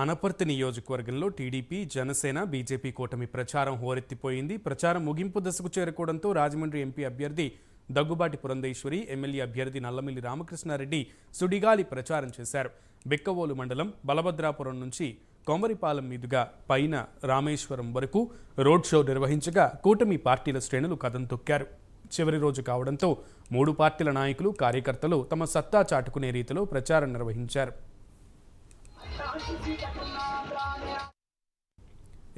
ఆనపర్తి నియోజకవర్గంలో TDP Janasena BJP కూటమి ప్రచారం హోరెత్తిపోయింది. ప్రచారం ముగింపు దశకు చేరుకోవడంతో రాజమండ్రి ఎంపీ అభ్యర్థి దగ్గుబాటి పురంధేశ్వరి ఎమ్మెల్యే అభ్యర్థి నల్లమిల్లి రామకృష్ణారెడ్డి సుడిగాలి ప్రచారం చేశారు. బిక్కవోలు మండలం బలభద్రాపురం నుంచి కొమరిపాలెం మీదుగా పైన రామేశ్వరం వరకు రోడ్ షో నిర్వహించగా కూటమి పార్టీల శ్రేణులు కథం తొక్కారు. చివరి రోజు కావడంతో మూడు పార్టీల నాయకులు కార్యకర్తలు తమ సత్తా చాటుకునే రీతిలో ప్రచారం నిర్వహించారు.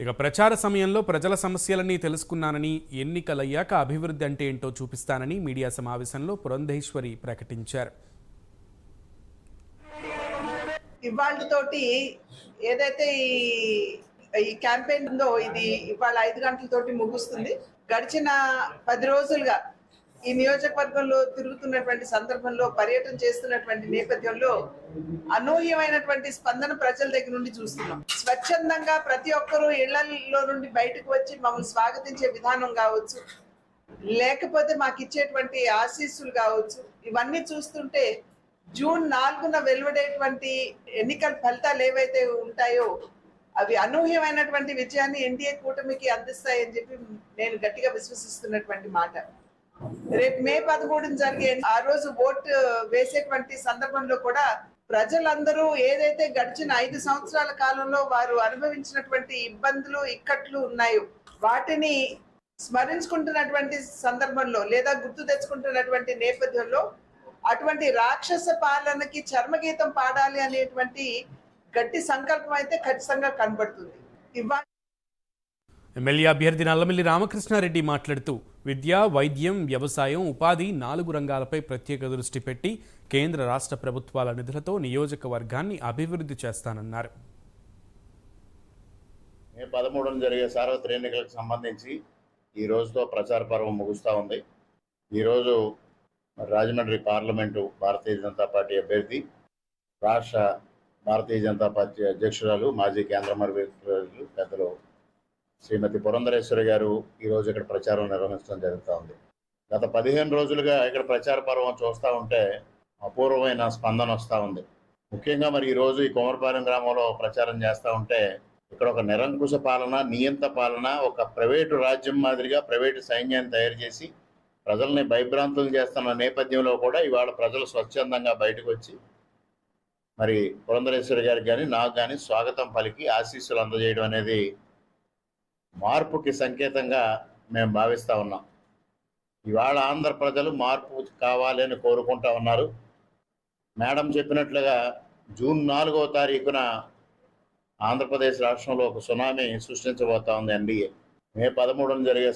ఇక ప్రచార సమయంలో ప్రజల సమస్యలన్నీ తెలుసుకున్నానని ఎన్నికలయ్యాక అభివృద్ధి అంటే ఏంటో చూపిస్తానని మీడియా సమావేశంలో పురంధేశ్వరి ప్రకటించారు. ఇవాళ తోటి ఏదైతే ఈ ఈ క్యాంపెయిన్ ఉందో ఇది ఇవాళ ఐదు గంటలతోటి ముగుస్తుంది. గడిచిన పది రోజులుగా ఈ నియోజకవర్గంలో తిరుగుతున్నటువంటి సందర్భంలో పర్యటన చేస్తున్నటువంటి నేపథ్యంలో అనూహ్యమైనటువంటి స్పందన ప్రజల దగ్గర నుండి చూస్తున్నాం. స్వచ్ఛందంగా ప్రతి ఒక్కరూ ఇళ్ళలో నుండి బయటకు వచ్చి మమ్మల్ని స్వాగతించే విధానం కావచ్చు లేకపోతే మాకు ఇచ్చేటువంటి ఆశీస్సులు కావచ్చు ఇవన్నీ చూస్తుంటే జూన్ నాలుగున వెలువడేటువంటి ఎన్నికల ఫలితాలు ఏవైతే ఉంటాయో అవి అనూహ్యమైనటువంటి విజయాన్ని ఎన్డీఏ కూటమికి అందిస్తాయని చెప్పి నేను గట్టిగా విశ్వసిస్తున్నటువంటి మాట. రేపు మే పదమూడున జరిగే ఆ రోజు ఓటు వేసేటువంటి సందర్భంలో కూడా ప్రజలందరూ ఏదైతే గడిచిన ఐదు సంవత్సరాల కాలంలో వారు అనుభవించినటువంటి ఇబ్బందులు ఇక్కట్లు ఉన్నాయో వాటిని స్మరించుకుంటున్నటువంటి సందర్భంలో లేదా గుర్తు తెచ్చుకుంటున్నటువంటి నేపథ్యంలో అటువంటి రాక్షస పాలనకి చర్మగీతం పాడాలి అనేటువంటి గట్టి సంకల్పం అయితే ఖచ్చితంగా కనబడుతుంది. ఇవాళ ఎమ్మెల్యే అభ్యర్థి నల్లమిల్లి రామకృష్ణారెడ్డి మాట్లాడుతూ విద్య వైద్యం వ్యవసాయం ఉపాధి నాలుగు రంగాలపై ప్రత్యేక దృష్టి పెట్టి కేంద్ర రాష్ట్ర ప్రభుత్వాల నిధులతో నియోజకవర్గాన్ని అభివృద్ధి చేస్తానన్నారు. మే పదమూడున జరిగే సార్వత్రిక ఎన్నికలకు సంబంధించి ఈ రోజుతో ప్రచార పర్వం ముగుస్తూ ఉంది. ఈరోజు రాజమండ్రి పార్లమెంటు భారతీయ జనతా పార్టీ అభ్యర్థి రాష్ట్ర భారతీయ జనతా పార్టీ అధ్యక్షురాలు మాజీ కేంద్ర మంత్రులు పెద్దలు శ్రీమతి పురంధరేశ్వరి గారు ఈరోజు ఇక్కడ ప్రచారం నిర్వహించడం జరుగుతూ ఉంది. గత పదిహేను రోజులుగా ఇక్కడ ప్రచార పర్వం చూస్తూ ఉంటే అపూర్వమైన స్పందన వస్తూ ఉంది. ముఖ్యంగా మరి ఈరోజు ఈ కుమరపాలెం గ్రామంలో ప్రచారం చేస్తూ ఉంటే ఇక్కడ ఒక నిరంకుశ పాలన నియంత పాలన ఒక ప్రైవేటు రాజ్యం మాదిరిగా ప్రైవేటు సైన్యాన్ని తయారు చేసి ప్రజల్ని భయభ్రాంతులు చేస్తున్న నేపథ్యంలో కూడా ఇవాళ ప్రజలు స్వచ్ఛందంగా బయటకు వచ్చి మరి పురంధరేశ్వరి గారికి కానీ నాకు కానీ స్వాగతం పలికి ఆశీస్సులు అందజేయడం అనేది మార్పుకి సంకేతంగా మేము భావిస్తూ ఉన్నాం. ఇవాళ ఆంధ్ర ప్రజలు మార్పు కావాలి అని కోరుకుంటా ఉన్నారు. మేడం చెప్పినట్లుగా జూన్ నాలుగవ తారీఖున ఆంధ్రప్రదేశ్ రాష్ట్రంలో ఒక సునామీ సృష్టించబోతా ఉంది ఎన్డీఏ. మే పదమూడున జరిగే